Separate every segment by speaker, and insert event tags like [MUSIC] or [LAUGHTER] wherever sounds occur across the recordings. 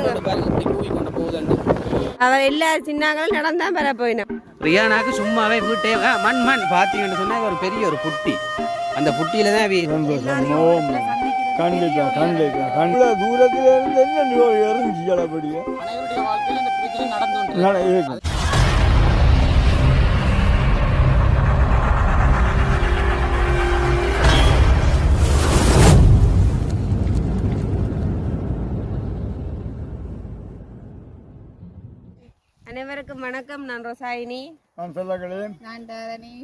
Speaker 1: பாருங்க. எல்லா சின்னாங்களும் நடந்தான் பெற போயினோம்
Speaker 2: ரியானாக்கு சும்மாவே வீட்டே மண் மண் பார்த்தீங்கன்னு சொன்னா ஒரு பெரிய ஒரு புட்டி. அந்த புட்டியில தான்
Speaker 3: கண்டிப்பா கண்டிப்பா கண்டிப்பா. தூரத்துல இருந்து என்ன
Speaker 2: பிரச்சனை நடந்து
Speaker 1: அனைவருக்கும் வணக்கம் நான் ரொசாயினி.
Speaker 3: நான் சொல்லகளே
Speaker 1: நான் தாரணி.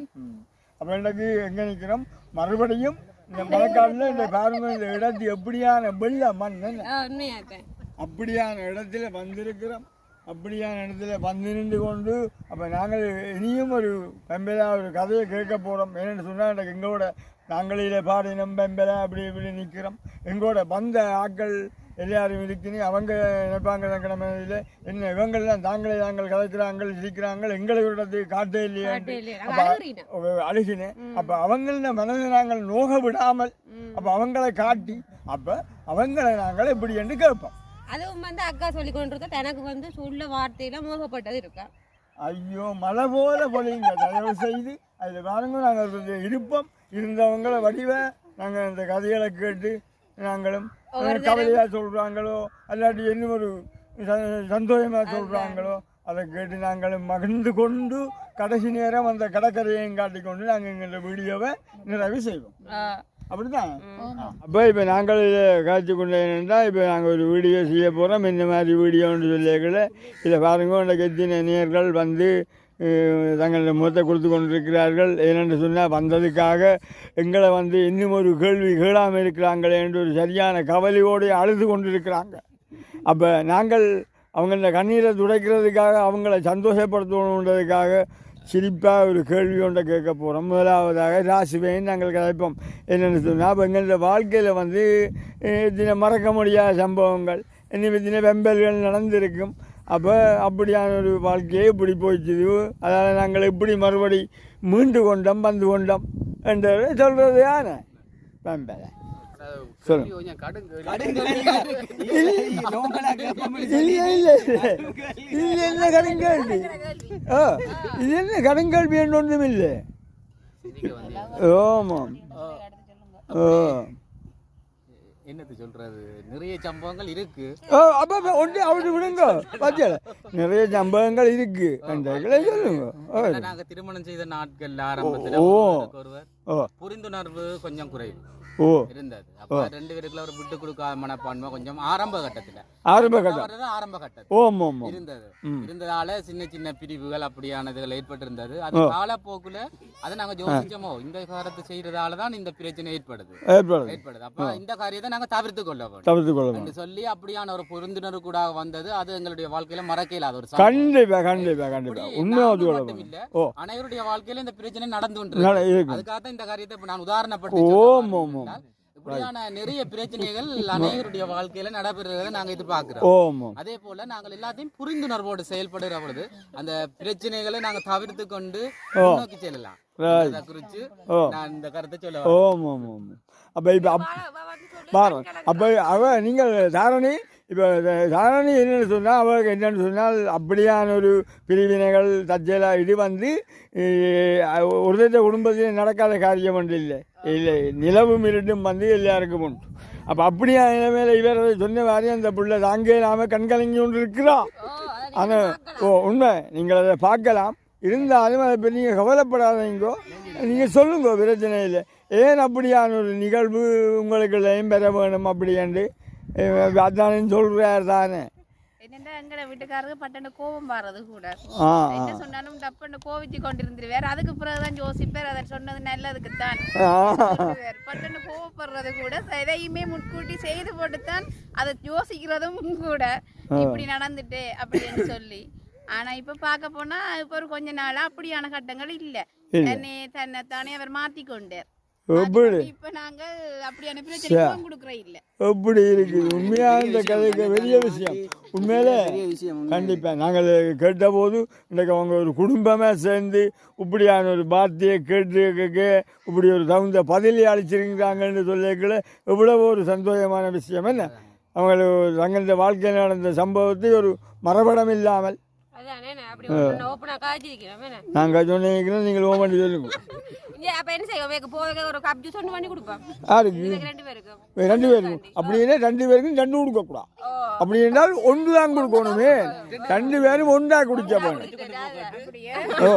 Speaker 3: அப்ப இன்னைக்கு எங்க நிக்கிறோம்? மறுபடியும் இந்த மழைக்காலில் இந்த பாருங்க இந்த இடத்து எப்படியான வெள்ள மண் அப்படியான இடத்துல வந்திருக்கிறோம். அப்படியான இடத்துல வந்து நின்று கொண்டு அப்போ நாங்கள் இனியும் ஒரு பெம்பலா ஒரு கதையை கேட்க போகிறோம் என்னென்னு சொன்னால் எனக்கு எங்களோட நாங்களிலே பாடினம் பெம்பலா அப்படி இப்படி நிற்கிறோம் எங்களோட வந்த ஆட்கள் எல்லாரும் இருக்குன்னு அவங்க நினைப்பாங்க கிழமையில என்ன இவங்கெல்லாம் தாங்களே தாங்கள் கதைக்கிறாங்க சிரிக்கிறாங்க எங்களுக்கு காட்டே இல்லையா அழுகினேன் அப்போ அவங்கள மனதை நாங்கள் நோக விடாமல் அப்போ அவங்கள காட்டி அப்போ அவங்கள நாங்கள் இப்படி என்று கேட்போம்.
Speaker 1: அதுவும் வந்து அக்கா சொல்லி கொண்டிருக்க எனக்கு வந்து சொல்ல வார்த்தையில மோகப்பட்டது இருக்கா?
Speaker 3: ஐயோ மழை போல பொழியுங்க. தயவு செய்து அதில் பாருங்க நாங்கள் இருப்போம். இருந்தவங்கள வடிவ நாங்கள் இந்த கதைகளை கேட்டு நாங்களும் கவலையாக சொல்கிறாங்களோ அல்லாட்டி என்ன ஒரு சந்தோஷமாக சொல்கிறாங்களோ அதை கேட்டு நாங்களும் மகிழ்ந்து கொண்டு கடைசி நேரம் அந்த கடற்கரையையும் காட்டிக்கொண்டு நாங்கள் எங்களோட வீடியோவை நிறைவு செய்வோம். அப்படிதான் அப்போ இப்போ நாங்கள் காய்ச்சி கொண்டு என்னென்னா இப்போ நாங்கள் ஒரு வீடியோ செய்ய போகிறோம் இந்த மாதிரி வீடியோன்னு சொல்லியிருக்கல. இதை பாருங்க இந்த எத்தனை நேர்கள் வந்து தங்களது முகத்தை கொடுத்து கொண்டிருக்கிறார்கள். ஏனென்று சொன்னால் வந்ததுக்காக எங்களை வந்து இன்னும் ஒரு கேள்வி கேளாமல் இருக்கிறாங்களே என்று ஒரு சரியான கவலையோடு அழுது கொண்டிருக்கிறாங்க. அப்போ நாங்கள் அவங்க கண்ணீரை துடைக்கிறதுக்காக அவங்கள சந்தோஷப்படுத்தணுன்றதுக்காக சிரிப்பாக ஒரு கேள்வி ஒன்றை கேட்க போகிறோம் முதலாவதாக ராசிபையும் நாங்கள் கதைப்போம். என்னென்னு சொன்னால் அப்போ எங்களுடைய வாழ்க்கையில் வந்து தின மறக்க முடியாத சம்பவங்கள் இன்னும் தின வெம்பல்கள் நடந்திருக்கும். அப்போ அப்படியான ஒரு வாழ்க்கையே இப்படி போயிடுச்சு அதாவது நாங்கள் இப்படி மறுபடி மீண்டு கொண்டோம் வந்து கொண்டோம் என்று சொல்கிறது இது என்ன கடுங்கல்வி ஒன்றும் இல்லை ஆமாம். ஓ.
Speaker 2: என்னது சொல்றது? நிறைய சம்பவங்கள் இருக்கு.
Speaker 3: அப்போ ஒன்று அவரு விடுங்க. பாத்தியா? நிறைய சம்பவங்கள் இருக்கு. சொல்லுங்க.
Speaker 2: நாங்க திருமணம் செய்த நாட்கள்ல ஆரம்பத்துல ஒருவர். புரிந்துணர்வு கொஞ்சம் குறைவு.
Speaker 3: ஓ.
Speaker 2: இருந்தது. அப்ப ரெண்டு பேருக்குள்ள ஒரு விட்டு கொடுக்காத மனப்பான்மை கொஞ்சம் ஆரம்ப கட்டத்துல.
Speaker 3: ஆரம்ப கட்டம்.
Speaker 2: ஆரம்ப கட்டத்துல
Speaker 3: ஓம் ஓம்
Speaker 2: இருந்தது. இருந்ததால சின்ன சின்ன பிரிவுகள் அப்படியானதுகள் ஏற்பட்டு இருந்தது அது காலப்போக்குல அதை நாங்க யோசிச்சோமோ இந்த காலத்தை செய்யறதால தான் இந்த பிரச்சனை ஏற்படுது.
Speaker 3: ஏற்படுது.
Speaker 2: அப்ப இந்த காரியத்தை நாங்க தவிர்த்து கொள்ள வேண்டும்.
Speaker 3: தவிர்த்து
Speaker 2: என்று சொல்லி அப்படியான ஒரு புரிந்துணர்வு கூட வந்தது. அது எங்களுடைய வாழ்க்கையில மறக்க இல்லாத ஒரு.
Speaker 3: கண்டிப்பா கண்டிப்பா கண்டிப்பா.
Speaker 2: மட்டும் இல்ல, அனைவருடைய வாழ்க்கையில இந்த பிரச்சனை நடந்து அதுக்காக தான் இந்த காரியத்தை நான் உதாரணப்படுத்தி
Speaker 3: ஓம். ஓம்,
Speaker 2: இப்படியான நிறைய பிரச்சனைகள் அனைவருடைய வாழ்க்கையில நடைபெறுவதை நாங்க எதிர்பார்க்கிறோம். அதே போல நாங்கள் எல்லாத்தையும் புரிந்துணர்வோடு செயல்படுகிற பொழுது அந்த பிரச்சனைகளை நாங்க தவிர்த்து கொண்டு முன்னோக்கி செல்லலாம்.
Speaker 3: ஓ.
Speaker 2: நான் இந்த கருத்தை சொல்ல
Speaker 3: ஓம் ஓம் ஓம். அப்போ இப்போ அப்போ நீங்கள் தாரணி இப்போ தாரணி என்னென்னு சொன்னால் அவளுக்கு என்னென்னு சொன்னால் அப்படியான ஒரு பிரிவினைகள் தற்செயலாக இது வந்து அஹ், ஒருத்தர் குடும்பத்தில் நடக்காத காரியம் ஒன்று இல்லை. இல்லை நிலவும் இருட்டும் வந்து எல்லாருக்கும் உண்டு. அப்போ அப்படியான நிலைமையில இவர் சொன்ன மாதிரி அந்த பிள்ளை தாங்கே நாம கண்கலங்கி கொண்டு இருக்கிறா ஆனால் ஓ உண்மை. நீங்கள் அதை பார்க்கலாம். இருந்தாலும் அதை பற்றி நீங்கள் கவலைப்படாதீங்கோ. நீங்கள் சொல்லுங்க பிரச்சனை இல்லை ஏன் அப்படியான ஒரு நிகழ்வு உங்களுக்கு பெற வேணும் அப்படின்ட்டு அஹ் அதானே சொல்கிறார் தானே.
Speaker 4: என்னென்ன எங்கட வீட்டுக்காரருக்கு பட்டன கோபம் வர்றது கூட. என்ன சொன்னாலும் டப்புன்னு கோவிச்சு கொண்டிருந்துருவார் அதுக்கு பிறகுதான் யோசிப்பார் அதை சொன்னது நல்லதுக்கு தான் பட்டன கோவப்படுறது கூட எதையுமே முன்கூட்டி செய்து போட்டுத்தான் அதை யோசிக்கிறதும் கூட. இப்படி நடந்துட்டு அப்படின்னு சொல்லி. ஆனா இப்ப பார்க்க போனா இப்ப ஒரு கொஞ்ச நாளா அப்படியான கட்டங்கள் இல்ல. தன்னை தன்னை தானே அவர் மாத்திக்கொண்டார். இப்ப நாங்க கொடுக்குற இல்ல.
Speaker 3: எப்படி இருக்குது? உண்மையாக இந்த கதைக்கு பெரிய விஷயம். உண்மையிலே கண்டிப்பாக நாங்கள் கேட்டபோது இன்றைக்கு அவங்க ஒரு குடும்பமாக சேர்ந்து இப்படியான ஒரு வார்த்தையை கேட்டு கேட்க இப்படி ஒரு தகுந்த பதிலை அளிச்சிருக்கிறாங்கன்னு சொல்லிக்கல எவ்வளோ ஒரு சந்தோஷமான விஷயம் என்ன? அவங்க தங்களுடைய வாழ்க்கையில் நடந்த சம்பவத்தை ஒரு மரபடம் இல்லாமல்.
Speaker 1: அப்படி
Speaker 3: நாங்கள் சொன்னீங்கன்னா நீங்கள் ஓ பண்ணி சொல்லுங்க.
Speaker 1: அப்ப என்ன செய்வோம் போக ஒரு கப் ஜூஸ் ஒன்று பண்ணி கொடுப்போம்
Speaker 3: யாருக்கு
Speaker 1: ரெண்டு பேருக்கும்
Speaker 3: ரெண்டு பேருக்கும் அப்படின்னா ரெண்டு பேருக்கும் ரெண்டு கொடுக்கக்கூடாது அப்படி என்றால் ஒன்று தான் கொடுக்கணுமே ரெண்டு பேரும் ஒன்றா குடிக்க போகணும்
Speaker 4: அப்படியே
Speaker 3: ஓ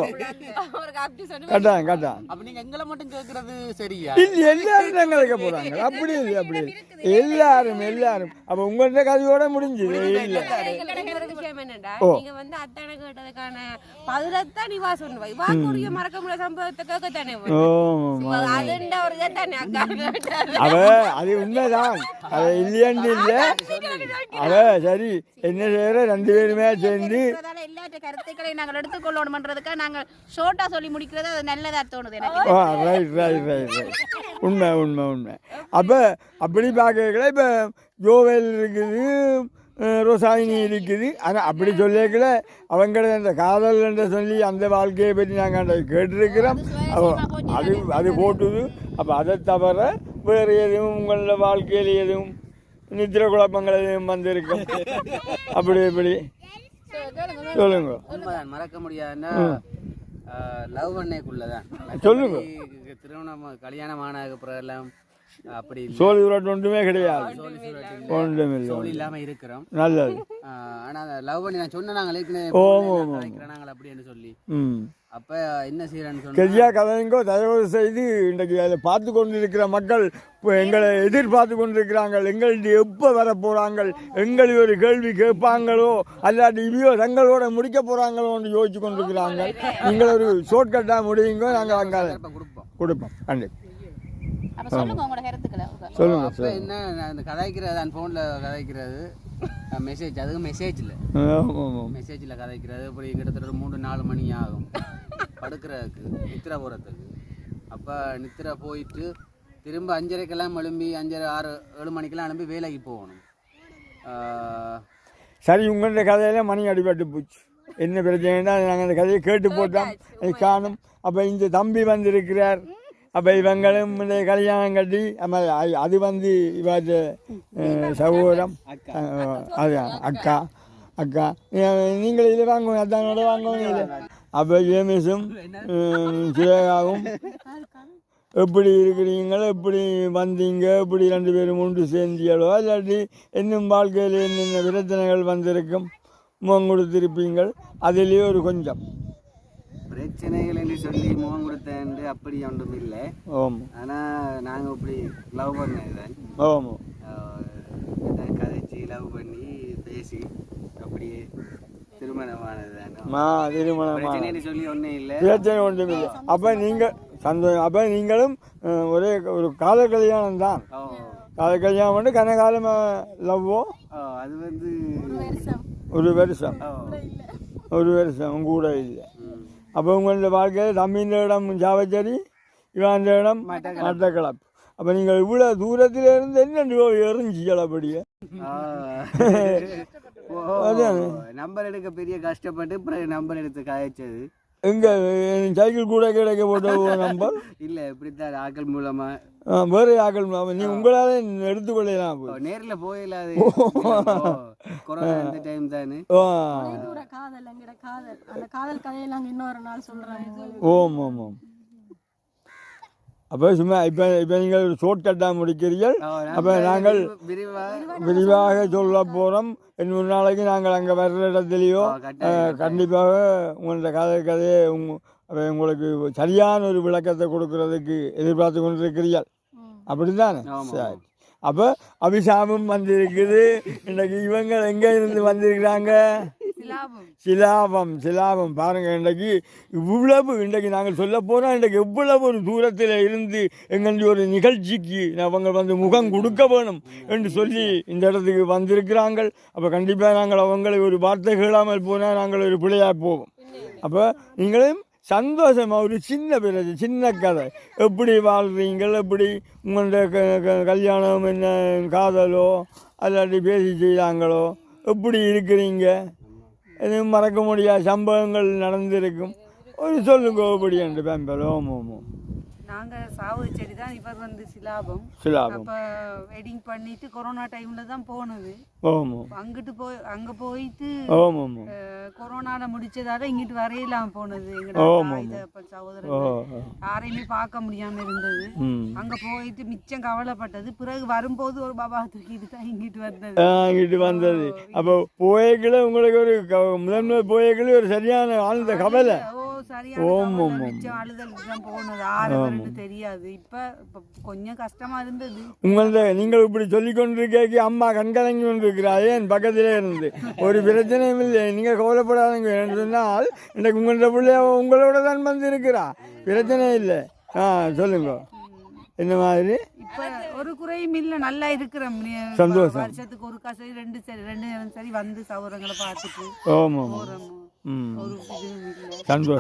Speaker 5: கேக்குறது சரியா
Speaker 3: இல்லை எல்லாரும் கலைக்க போகிறாங்க அப்படி இல்லை அப்படி இல்லை எல்லாரும் எல்லாரும் அப்போ உங்கள்கிட்ட கதையோட முடிஞ்சுது இல்லை.
Speaker 1: நீங்க வந்து அத்தனை கேட்டதுக்கான பதிலத்தான் நீ வா சொல்லுவா வாக்குரிய மறக்க முடியாத சம்பவத்தை கேட்கத்தானே
Speaker 3: அவ அது உண்மைதான். அவ இல்லையாண்டு இல்லை அவ சரி என்ன செய்யற? ரெண்டு பேருமே சேர்ந்து
Speaker 4: கருத்துக்களை நாங்கள் எடுத்துக்கொள்ளணும்ன்றதுக்காக நாங்கள் ஷோர்ட்டா சொல்லி முடிக்கிறது அது நல்லதா தோணுது எனக்கு.
Speaker 3: ரைட் ரைட் ரைட் ரைட் உண்மை உண்மை உண்மை. அப்போ அப்படி பார்க்கல இப்போ ஜோவல் இருக்குது ரோசாயினி இருக்குது ஆனால் அப்படி சொல்லிக்கல அவங்கள அந்த காதல் என்று சொல்லி அந்த வாழ்க்கையை பற்றி நாங்கள் கேட்டிருக்கிறோம் அப்போ அது அது போட்டுது அப்போ அதை தவிர வேறு எதுவும் உங்களோட வாழ்க்கையில் எதுவும் நித்திர குழப்பங்கள் எதுவும் வந்திருக்கும் அப்படி இப்படி சொல்லுங்க
Speaker 2: மறக்க முடியாதுன்னா லவ் பண்ணேக்குள்ளதான்
Speaker 3: சொல்லுங்க.
Speaker 2: திருமணம் கல்யாணம் ஆனதுக்கு அப்புறம் எல்லாம் அப்படி இல்ல.
Speaker 3: சோழி உருட்டு ஒன்றுமே கிடையாது.
Speaker 2: சோழி இருக்கிறோம்.
Speaker 3: நல்லது.
Speaker 2: லவ் பண்ணி நான் நாங்கள் ஏற்கனவே நாங்கள் அப்படின்னு சொல்லி. அப்ப என்ன செய்யறேன்னு
Speaker 3: கதைங்கோ தயவு செய்து இன்றைக்கு அதை பார்த்து கொண்டிருக்கிற மக்கள் இப்போ எங்களை எதிர்பார்த்து கொண்டிருக்கிறாங்க எங்கள்கிட்ட எப்போ வர போகிறாங்க எங்களை ஒரு கேள்வி கேட்பாங்களோ? அல்லாட்டி இவையோ தங்களோட முடிக்க போகிறாங்களோன்னு யோசிச்சு கொண்டிருக்கிறாங்க நீங்கள் ஒரு ஷார்ட்கட்டாக முடியுங்க நாங்கள் அங்கே
Speaker 2: கொடுப்போம்.
Speaker 3: கொடுப்போம். கண்டிப்பாக
Speaker 4: அப்ப சொல்லுங்க உங்களோட கருத்துக்களை. உங்க.
Speaker 3: சொல்லுங்க
Speaker 2: அப்ப என்ன நான் இந்த கதைக்கிறது அந்த ஃபோனில் கதைக்கிறது மெசேஜ் அதுக்கு மெசேஜ் இல்லை. மெசேஜில் கதைக்கிறது இப்படி கிட்டத்தட்ட ஒரு மூணு நாலு மணி ஆகும். படுக்கிறதுக்கு நித்திர போகிறதுக்கு அப்போ நித்திர போயிட்டு திரும்ப அஞ்சரைக்கெல்லாம் எழும்பி அஞ்சரை ஆறு ஏழு மணிக்கெல்லாம் எழும்பி வேலைக்கு போகணும்.
Speaker 3: சரி உங்கள்கிட்ட கதையில மணி அடிபட்டு போச்சு. என்ன பிரச்சனைனா நாங்கள் அந்த கதையை கேட்டு போட்டோம். காணும். அப்போ இந்த தம்பி வந்திருக்கிறார். அப்போ இவங்களும் கல்யாணம் கட்டி அது- வந்து இவாச்சு சகோதரம். அது அக்கா அக்கா. நீங்கள் இதில் வாங்குவோம் அத்தானோட வாங்குவோம் இதில் அப்போ ஜேமிஸும் சிவகாவும் எப்படி இருக்கிறீங்களோ எப்படி வந்தீங்க எப்படி ரெண்டு பேரும் ஒன்று சேர்ந்தீங்களோ இல்லாட்டி இன்னும் வாழ்க்கையில் என்னென்ன பிரச்சனைகள் வந்திருக்கும் முகம் கொடுத்திருப்பீங்கள் அதிலேயே ஒரு கொஞ்சம்.
Speaker 2: பிரச்சனைகள் என்று சொல்லி முகம் கொடுத்தேன் அப்படி ஒன்றும் இல்லை.
Speaker 3: ஆமாம்
Speaker 2: ஆனால் நாங்கள் இப்படி லவ் பண்ணதுதான். ஆஹ் கதைச்சி லவ் பண்ணி பேசி அப்படியே
Speaker 3: பிரச்சனை ஒன்றும் இல்லை. அப்போ நீங்கள் சந்தோஷம் அப்போ நீங்களும் ஒரே ஒரு காதல் கல்யாணம் தான்.
Speaker 2: ஓ.
Speaker 3: காதல் கல்யாணம் பண்ணி கனகாலம் லவ்வோ?
Speaker 2: அது வந்து
Speaker 3: ஒரு வருஷம். ஒரு வருஷம். கூட இல்லை. அப்போ உங்களோட வாழ்க்கையில் தம்பின்ற இடம் ஜாவச்சேரி இவன் இடம் மட்டக்களப்பு. அப்போ நீங்கள் இவ்வளோ தூரத்தில் இருந்து என்ன எறிஞ்சிகள் அப்படியே. [LAUGHS]
Speaker 2: நம்பர் எடுக்க பெரிய கஷ்டப்பட்டு நம்பர் எடுத்து காய்ச்சது.
Speaker 3: எங்கே சைக்கிள் கூட கிடைக்க போட்ட [LAUGHS] நம்பர்.
Speaker 2: இல்ல இப்படித்தான் ஆக்கள் மூலமா.
Speaker 3: ஆ, வேறு ஆக்கள் நீ உங்களால் எடுத்துக்கொள்ளலாம்.
Speaker 2: நேர்ல போயிடாது கொரோனா இந்த டைம் தானே.
Speaker 6: காதல் எங்கட காதல். அந்த காதல் கதையை நாங்க இன்னொரு நாள் சொல்றோம்
Speaker 3: ஓம் ஓம் ஓம். அப்போ சும்மா இப்போ இப்போ நீங்கள் ஒரு ஷோர்ட் கட்டாக முடிக்கிறீர்கள். அப்போ நாங்கள்
Speaker 2: விரிவா
Speaker 3: விரிவாக சொல்ல போகிறோம் இன்னொரு நாளைக்கு நாங்கள் அங்கே வர்ற இடத்துலையோ கண்டிப்பாக உங்களோட கதை கதையை அப்ப உங்களுக்கு சரியான ஒரு விளக்கத்தை கொடுக்கறதுக்கு எதிர்பார்த்து கொண்டிருக்கிறீர்கள். அப்படித்தானே?
Speaker 2: ஆமாம்.
Speaker 3: சரி. அப்போ அபிஷாமும் வந்திருக்குது. இன்னைக்கு இவங்க எங்கே இருந்து வந்திருக்கிறாங்க? சிலாபம். சிலாபம் பாருங்க இன்றைக்கு இவ்வளவு இன்றைக்கு நாங்கள் சொல்ல போனால் இன்றைக்கு எவ்வளவு ஒரு தூரத்தில் இருந்து எங்களுடைய ஒரு நிகழ்ச்சிக்கு அவங்க வந்து முகம் கொடுக்க வேணும் என்று சொல்லி இந்த இடத்துக்கு வந்திருக்கிறாங்க அப்போ கண்டிப்பாக நாங்கள் அவங்களை ஒரு வார்த்தை கேளாமல் போனால் நாங்கள் ஒரு பிள்ளையாக போவோம். அப்போ நீங்களும் சந்தோஷமாக ஒரு சின்ன பிரச்சனை சின்ன கதை. எப்படி வாழ்கிறீங்கள் எப்படி உங்களோட க கல்யாணம் என்ன? காதலோ அல்லாட்டி பேசி செய்கிறாங்களோ எப்படி இருக்கிறீங்க? எதுவும் மறக்க முடியாத சம்பவங்கள் நடந்திருக்கும். ஒரு சொல்லுங்க எப்படி என்று பெம்பல். ஓம் ஓம் ஓம்.
Speaker 7: நாங்க சாவு செடி தான் இவர் வந்து சிலாபம்.
Speaker 3: சிலாபம்.
Speaker 7: அப்ப வெட்டிங் பண்ணிட்டு கொரோனா டைம்ல தான் போனது.
Speaker 3: ஓமோ
Speaker 7: அங்கிட்டு போய் அங்க போயிட்டு
Speaker 3: ஓமோ ஓமோ
Speaker 7: கொரோனால முடிச்சதால இங்கிட்டு வரையலாம் போனது
Speaker 3: ஓ,
Speaker 7: எங்க
Speaker 3: ஆமா,
Speaker 7: இத
Speaker 3: ஓ
Speaker 7: சகோதரர் யாரையுமே பார்க்க முடியாம இருந்தது. அங்க போயிட்டு மிச்சம் கவலைப்பட்டது. பிறகு வரும்போது ஒரு பாபா தூக்கிட்டு தான் இங்கிட்டு வந்தது.
Speaker 3: இங்கிட்டு வந்தது. அப்போ போயக்கில் உங்களுக்கு ஒரு முதன்மை போயக்கில் ஒரு சரியான ஆழ்ந்த கவலை.
Speaker 7: சரியான. மிச்சம் அழுதலுக்கு தான் போனது ஆறு தெரியாது. இப்ப கொஞ்சம் கஷ்டமா இருந்தது.
Speaker 3: உங்களது நீங்கள் இப்படி சொல்லி கொண்டிருக்கேக்கு அம்மா கண்கலங்கி கொண்டிருக்கிறாய் என் பக்கத்திலே இருந்து. ஒரு பிரச்சனையும் இல்லை. நீங்கள் கவலைப்படாதீங்க. என்று சொன்னால் இன்றைக்கு உங்களோட பிள்ளைய உங்களோட தான் வந்து இருக்கிறா பிரச்சனை இல்லை. ஆ சொல்லுங்க. இந்த மாதிரி?
Speaker 7: இப்ப ஒரு குறையும் இல்ல. நல்லா இருக்கிறோம்
Speaker 3: சந்தோஷம்.
Speaker 7: வருஷத்துக்கு ஒரு சரி ரெண்டு சரி ரெண்டு சரி வந்து சௌரங்களை பார்த்துட்டு
Speaker 3: ஓமாம்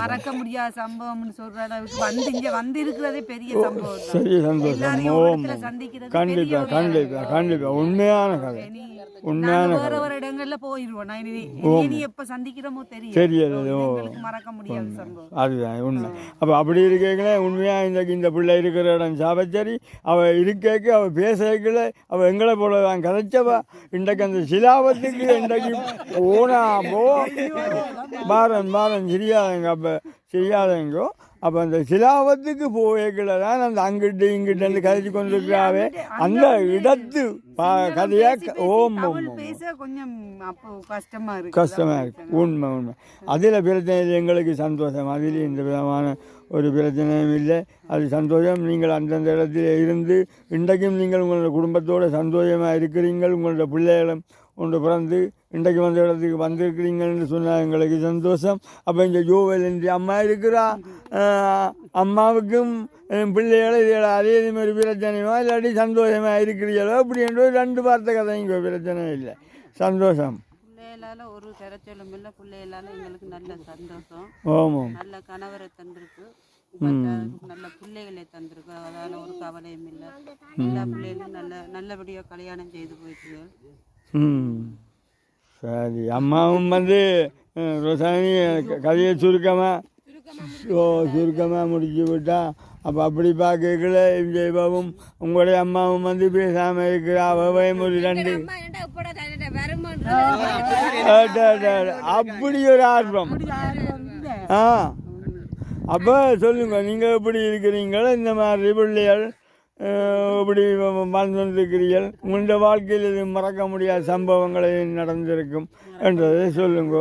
Speaker 7: மறக்க முடியாத சம்பவம்னு சொல்ற அளவுக்கு வந்து இங்க வந்து இருக்கிறதே பெரிய சம்பவம்.
Speaker 3: சரி சந்தோஷம். கண்டிப்பா கண்டிப்பா கண்டிப்பா. உண்மையான கதை. உண்மையான
Speaker 7: வேற வேற இடங்கள்ல போயிருவோம். நான் இனி இனி எப்ப சந்திக்கிறோமோ தெரியும். எங்களுக்கு மறக்க முடியாத சம்பவம்
Speaker 3: அதுதான் உண்மை. அப்போ அப்படி இருக்கல உண்மையாக இந்த இந்த பிள்ளை இருக்கிற இடம் சாபச்சேரி. அவள் இருக்கேக்கு அவள் பேசக்கல அவள் எங்களை போல தான் கதைச்சவா. இன்றைக்கு அந்த சிலாபத்துக்கு இன்றைக்கு ஓனா போ. பாரன் பாரன் சரியாதங்க அப்போ செய்யாதங்கோ அப்போ அந்த சிலாபத்துக்கு போயக்கில் தான் அந்த அங்கிட்டு இங்கிட்டு வந்து கதைச்சு கொண்டிருக்கிறாவே. அந்த இடத்து கதையா ஓம்
Speaker 7: கொஞ்சம் கஷ்டமா இருக்கு.
Speaker 3: கஷ்டமாக இருக்கு. உண்மை உண்மை. அதில் பிரச்சனை இல்லை எங்களுக்கு சந்தோஷம். அதில் இந்த விதமான ஒரு பிரச்சனையும் இல்லை. அது சந்தோஷம். நீங்கள் அந்தந்த இடத்துல இருந்து இன்றைக்கும் நீங்கள் உங்களோட குடும்பத்தோட சந்தோஷமாக இருக்கிறீங்கள். உங்களோட பிள்ளைகளும் ஒன்று பிறந்து இன்றைக்கு வந்த இடத்துக்கு வந்திருக்கிறீங்கன்னு சொன்னால் எங்களுக்கு சந்தோஷம். அப்போ இங்கே ஜோவல் என்று அம்மா இருக்கிறா? அம்மாவுக்கும் பிள்ளைகளை இதில் அதே மாதிரி பிரச்சனையுமா இல்லாட்டி சந்தோஷமாக இருக்கிறீங்களோ அப்படின்ற ரெண்டு வார்த்தை கதை இங்கே பிரச்சனை இல்லை. சந்தோஷம்.
Speaker 7: பிள்ளைகளால ஒரு கரைச்சலும் இல்லை. பிள்ளைகளால எங்களுக்கு நல்ல சந்தோஷம். நல்ல கணவரை தந்திருக்கு. நல்ல பிள்ளைகளை தந்திருக்கு. அதால ஒரு கவலையும் இல்லை. எல்லா பிள்ளைகளும் நல்ல நல்லபடியாக கல்யாணம் செய்து போயிட்டு
Speaker 3: ம் சரி அம்மாவும் வந்து ரோசானி கதையை சுருக்கமாக ஓ சுருக்கமாக முடிச்சு விட்டா அப்போ அப்படி பார்க்கல ஜெய்பாவும் உங்களுடைய அம்மாவும் வந்து பேசாமல் இருக்கிறா அவவையும் ஒரு ரெண்டு. அப்படி ஒரு ஆர்வம். ஆ. அப்போ சொல்லுங்க நீங்கள் எப்படி இருக்கிறீங்களோ இந்த மாதிரி பிள்ளைகள் இப்படி வாழ்ந்துருக்கிறீர்கள் உங்களோட வாழ்க்கையில் இது மறக்க முடியாத சம்பவங்கள் நடந்திருக்கும் என்றதை சொல்லுங்க.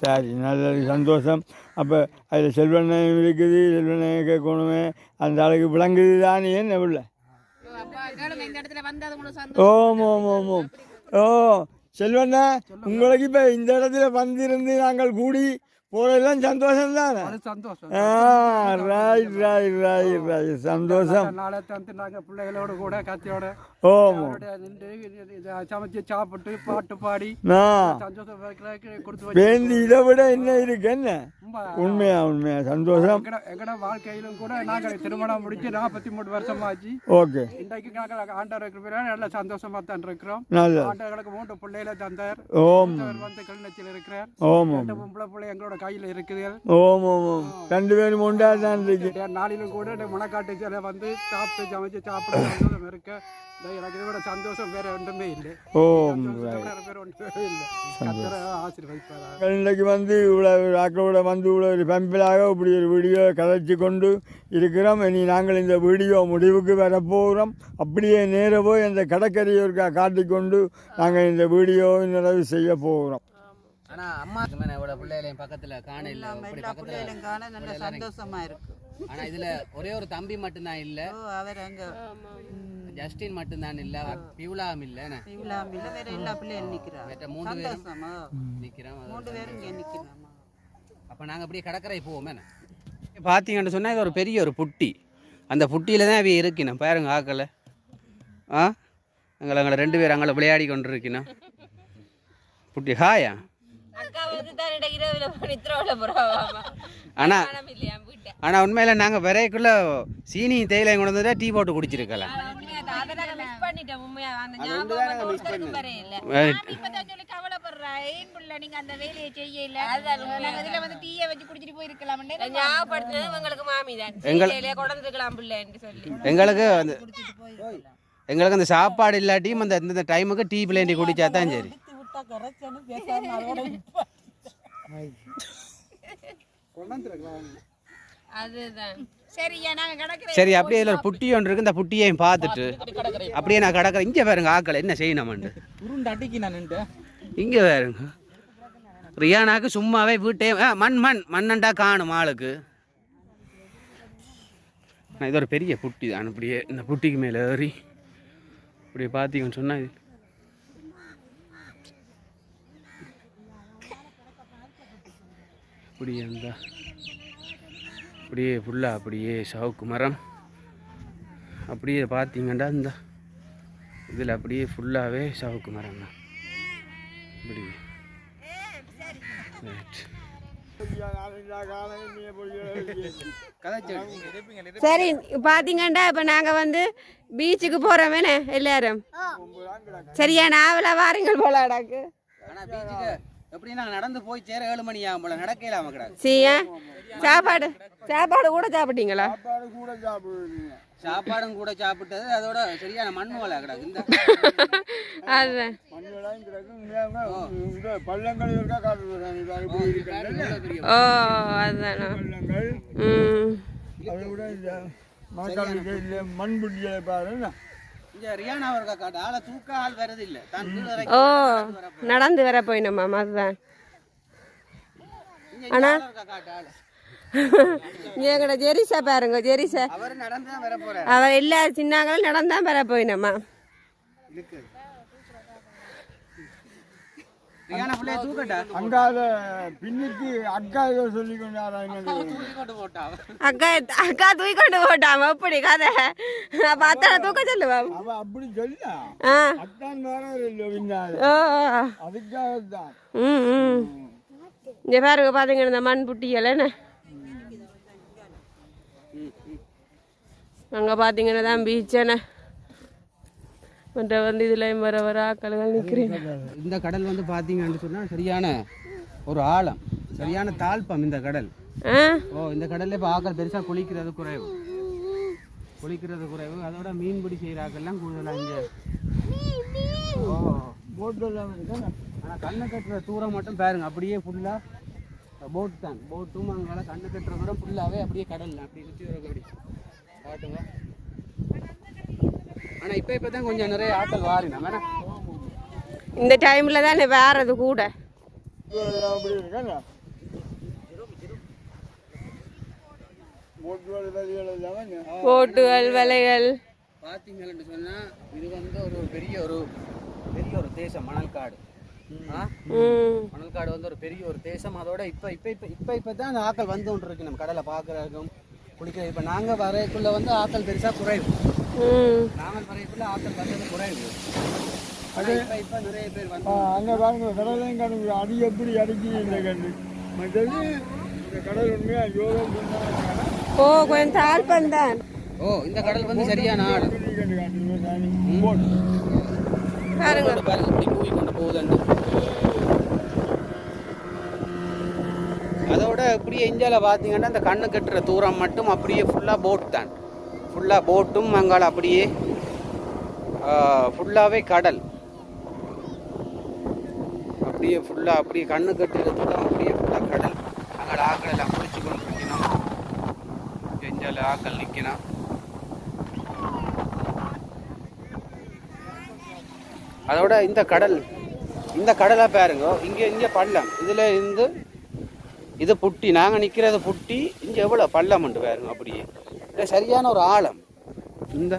Speaker 3: சரி நல்லது சந்தோஷம். அப்போ அதில் செல்வண்ணயம் இருக்குது செல்வண்ணயம் கேட்கணுமே. அந்த அளவுக்கு விளங்குது தானே என்ன பிள்ளை ஓம் ஓம் ஓம் ஓம். ஓ செல்வண்ணா உங்களுக்கு இப்போ இந்த இடத்துல வந்திருந்து நாங்கள் கூடி போறதெல்லாம் சந்தோஷம் தானே?
Speaker 8: சந்தோஷம்.
Speaker 3: ரைட் ரைட் ரைட் ரைட் சந்தோஷம்.
Speaker 8: நாளை தந்து நாங்கள் பிள்ளைகளோட கூட கத்தியோட.
Speaker 3: ஓம்.
Speaker 8: சமைச்சு சாப்பிட்டு பாட்டு பாடி சந்தோஷம்
Speaker 3: வேண்டி இதை விட என்ன இருக்கு என்ன? உண்மையா உண்மையா? சந்தோஷம்.
Speaker 8: எங்கட வாழ்க்கையிலும் கூட நாங்கள் திருமணம் முடிச்சு நாற்பத்தி மூணு வருஷமாச்சு.
Speaker 3: ஓகே.
Speaker 8: இன்றைக்கு நாங்கள் ஆண்டவர் இருக்கிற நல்ல சந்தோஷமா தான் இருக்கிறோம் ஆண்டவர்களுக்கு மூன்று பிள்ளைகளை தந்தார்.
Speaker 3: ஓம்.
Speaker 8: வந்து கிளிநொச்சியில் இருக்கிறார்.
Speaker 3: ஓம்
Speaker 8: பிள்ளை எங்களோட கையில் இருக்குது.
Speaker 3: ஓம் ஓம் ஓம். ரெண்டு பேரும் உண்டா தான் இருக்கு.
Speaker 8: நாளிலும் கூட இந்த முளைக்காட்டு சிலை வந்து சாப்பிட்டு சமைச்சு சாப்பிட சந்தோஷம் இருக்க. எனக்கு இதை விட சந்தோஷம் வேற ஒன்றுமே இல்லை.
Speaker 3: ஓம் இன்றைக்கு வந்து இவ்வளோ ஆக்களோட வந்து இவ்வளோ ஒரு பம்பிளாக இப்படி ஒரு வீடியோ கதைச்சு கொண்டு இருக்கிறோம். இனி நாங்கள் இந்த வீடியோ முடிவுக்கு வரப்போகிறோம் அப்படியே நேர போய் அந்த கடற்கரையோருக்கா காட்டிக்கொண்டு நாங்கள் இந்த வீடியோ நிறைவு செய்ய போகிறோம்
Speaker 9: ஆனா அம்மா இவ்வளவு பிள்ளைகளையும் பக்கத்துல காண இல்ல. இப்படி பக்கத்துல
Speaker 7: காண நல்ல சந்தோஷமா இருக்கு.
Speaker 9: ஆனா இதுல ஒரே ஒரு தம்பி மட்டும்தான் இல்ல.
Speaker 7: அவர் அங்க
Speaker 9: ஜஸ்டின் மட்டும்தான் இல்ல. பிவுலாம் இல்ல?
Speaker 7: இவ்வளவு இல்லை. வேற எல்லா பிள்ளைகளும் நிக்கிறா
Speaker 9: மற்ற மூணு பேரும் நிக்கிறோம்
Speaker 7: மூன்று பேரும் இங்கே நிக்கிறாமா
Speaker 9: அப்ப நாங்க அப்படியே கடற்கரை போவோம்.
Speaker 2: பார்த்தீங்கன்னு சொன்னால் இது ஒரு பெரிய ஒரு புட்டி. அந்த புட்டியில் தான் அவை இருக்கணும். பாருங்க ஆக்கலை ஆ? அங்கே அங்கே ரெண்டு பேர் அங்கே விளையாடி கொண்டு இருக்கணும் புட்டி ஹாயா?
Speaker 1: வீட்டை.
Speaker 2: ஆனால் உண்மையில் நாங்கள் விரைக்குள்ளே சீனி தேயிலையும் கொண்டு வந்து டீ போட்டு
Speaker 1: நாங்க
Speaker 4: நீங்க நாங்க
Speaker 1: ஞாபகப்படுத்தினது எங்களுக்கு
Speaker 2: எங்களுக்கு அந்த எங்களுக்கு அந்த சாப்பாடு இல்லாட்டியும் அந்த இந்த டைமுக்கு டீ பிளேண்டி குடிச்சா தான் சரி.
Speaker 1: அதுதான்.
Speaker 4: சரியா நாங்க கிடக்குற
Speaker 2: சரி அப்படியே இதில் ஒரு புட்டி ஒன்று இருக்கு. இந்த புட்டியையும் பார்த்துட்டு அப்படியே நான் கிடக்குறேன். இங்கே பாருங்க ஆக்கள் என்ன செய்யணும்ண்டு
Speaker 9: உருண்டு அடிக்கி நான்
Speaker 2: இங்கே பாருங்க. ரியானாக்கு சும்மாவே வீட்டே ஆ, மண் மண் மண்ணண்டா காணும் ஆளுக்கு. நான் இது ஒரு பெரிய புட்டி தான். அப்படியே இந்த புட்டிக்கு மேலே ஏறி இப்படியே பார்த்தீங்கன்னு சொன்னால் அப்படியே அந்த அப்படியே ஃபுல்லாக அப்படியே சவுக்கு மரம். அப்படியே பார்த்தீங்கன்னா இந்த. இதில் அப்படியே ஃபுல்லாகவே சவுக்கு மரம் தான். இப்படி. Right.
Speaker 1: சரி பாத்தீங்கன்னா இப்ப நாங்க வந்து பீச்சுக்கு போறோமேனே எல்லாரும். சரியா நாவல வாருங்கள் போலாடாக்கு
Speaker 9: எப்படி நாங்கள் நடந்து போய் சேர ஏழு மணி ஆகும் போல. நடக்கலாம கிடாது
Speaker 1: சரியா சாப்பாடு சாப்பாடு கூட சாப்பிட்டீங்களா?
Speaker 3: சாப்பாடு கூட சாப்பிடுவீங்க.
Speaker 9: சாப்பாடும் கூட சாப்பிட்டது அதோட சரியான மண் வலை கிடாது இந்த
Speaker 1: அதுதான்.
Speaker 3: கிடக்கு பள்ளங்கள் இருக்கா காட்டுறாங்க
Speaker 1: ஓ அதுதானா?
Speaker 3: பள்ளங்கள்.
Speaker 1: ம்.
Speaker 3: அதை விட இந்த மணக்காலுக்கு இல்லை மண் புட்டியை பாருங்க
Speaker 1: ஓ
Speaker 9: நடந்து வர
Speaker 1: போயினோம்மா அதுதான்.
Speaker 9: ஆளு
Speaker 1: எங்கட ஜெரிசா பாருங்க ஜெரிசா.
Speaker 9: அவர் நடந்து தான் வர போறாரு
Speaker 1: அவ எல்லா சின்னாங்களும் நடந்தான் வர போயினோம்மா
Speaker 3: அங்கால பின்னுக்கு அக்கா ஏதோ சொல்லி கொண்டாரா
Speaker 9: தூக்கி கொண்டு போட்டா அவ.
Speaker 1: அக்கா அக்கா தூக்கி கொண்டு போட்டாம? அப்படி கதை. அப்ப அத்தானை தூக்க சொல்லுவா
Speaker 3: அவ அப்படி சொல்ல அத்தான் அதுக்காக தான்
Speaker 1: இங்க பாருங்க பாத்தீங்க இந்த மண் புட்டிகள் என்ன அங்க பாத்தீங்கன்னா தான் பீச் என்ன மற்ற வந்து இதுல வர வர ஆக்களுகள் நிக்கிறீங்க.
Speaker 2: இந்த கடல் வந்து பார்த்தீங்கன்னு சொன்னால் சரியான ஒரு ஆழம் சரியான தாழ்ப்பம் இந்த கடல். ஓ இந்த கடல்ல இப்போ ஆக்கள் பெருசாக குளிக்கிறது குறைவு. குளிக்கிறது குறைவு. அதோட மீன்பிடி செய்கிற ஆக்கள்லாம் கூடுதலாக இங்கே. ஓ
Speaker 3: போட்டு எல்லாம் இருக்கா?
Speaker 2: ஆனால் கண்ணை கட்டுற தூரம் மட்டும் பாருங்க. அப்படியே ஃபுல்லாக போட் தான். போட்டும் அங்கே கண்ணை கட்டுற தூரம் ஃபுல்லாகவே அப்படியே கடல் அப்படி சுற்றி வர அப்படி. காட்டுங்க ஆனால் இப்போ இப்போ தான் கொஞ்சம் நிறைய ஆட்கள் வாரினா வேணா
Speaker 1: இந்த டைம்ல தானே வேறது கூட. போட்டுகள் வலைகள்.
Speaker 2: பார்த்தீங்கன்னு சொன்னால் இது வந்து ஒரு பெரிய ஒரு பெரிய ஒரு தேசம் மணல்காடு. ஆ?
Speaker 1: ம்.
Speaker 2: மணல்காடு வந்து ஒரு பெரிய ஒரு தேசம். அதோட இப்போ இப்போ இப்போ இப்போ இப்போ தான் அந்த ஆக்கள் வந்து கொண்டு இருக்கு நம்ம கடலை பார்க்குறதுக்கும் குளிக்கிறது இப்போ நாங்கள் வரைக்குள்ள வந்து ஆக்கள் பெருசாக குறைவு.
Speaker 3: அங்கே பாருங்க கடலையும் கடவுள் அடி எப்படி அடிக்கி இந்த கண்டு மற்றது இந்த கடல் உண்மையாக யோகம்
Speaker 1: ஓ கொஞ்சம் தாழ்பந்தான்
Speaker 2: ஓ இந்த கடல் வந்து சரியான
Speaker 3: போட்டு
Speaker 1: பாருங்க.
Speaker 2: கூவி கொண்டு போகுதுன்னு. அதோட இப்படியே இந்தியாவில் பார்த்தீங்கன்னா அந்த கண்ணு கட்டுற தூரம் மட்டும் அப்படியே ஃபுல்லாக போட் தான். ஃபுல்லாக போட்டும் அங்கால் அப்படியே ஃபுல்லாகவே கடல். அப்படியே ஃபுல்லாக அப்படியே கண்ணு கட்டுற தூரம் அப்படியே ஃபுல்லாக கடல். அங்கால ஆக்கள் எல்லாம் குளிச்சு கொண்டு நிற்கணும் செஞ்சால் ஆக்கள் நிற்கணும் அதோட இந்த கடல் இந்த கடலை பாருங்க. இங்கே இங்கே பள்ளம். இதில் இருந்து இது புட்டி. நாங்கள் நிற்கிறது புட்டி. இங்கே எவ்வளோ பள்ளம் உண்டு பாருங்க அப்படியே. சரியான ஒரு ஆழம். இந்த?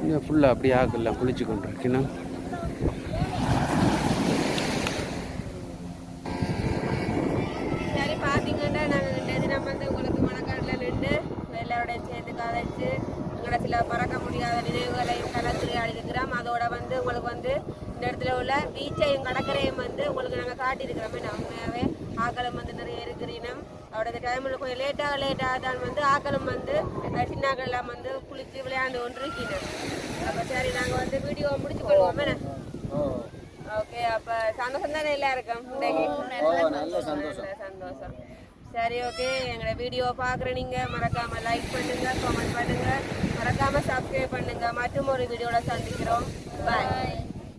Speaker 2: இங்கே ஃபுல்லாக அப்படியே ஆக்கெல்லாம் குளிச்சு கொண்டு இருக்கணும்
Speaker 1: சரி பார்த்தீங்கன்னா நாங்கள் ரெண்டு தினம் வந்து உங்களுக்கு மணக்காட்டில் நின்று எல்லாரோட சேர்ந்து கதைச்சு எங்களோட சில மறக்க முடியாத நினைவுகளையும் கலந்துரையாடி இருக்கிறோம் அதோட வந்து உங்களுக்கு வந்து இந்த இடத்துல உள்ள பீச்சையும் கடற்கரையும் வந்து உங்களுக்கு நாங்கள் காட்டியிருக்கிறோமே. நான் உண்மையாகவே ஆக்களும் வந்து நிறைய இருக்கிறீனம் அவரோட டைமில் கொஞ்சம் லேட்டாக லேட்டாக தான் வந்து ஆக்களும் வந்து அஹ், சின்னாக்கள் எல்லாம் வந்து குளித்து விளையாண்டு இருக்கீங்க அப்போ சரி நாங்கள் வந்து வீடியோ முடிச்சு கொள்வோமே ஓகே அப்ப சந்தோஷம் தானே எல்லாருக்கும் நல்ல சந்தோஷம் சரி ஓகே எங்களோட வீடியோ பார்க்குற நீங்க மறக்காம லைக் பண்ணுங்க கமெண்ட் பண்ணுங்க மறக்காம சப்ஸ்கிரைப் பண்ணுங்க மற்றும் ஒரு வீடியோட சந்திக்கிறோம் பாய்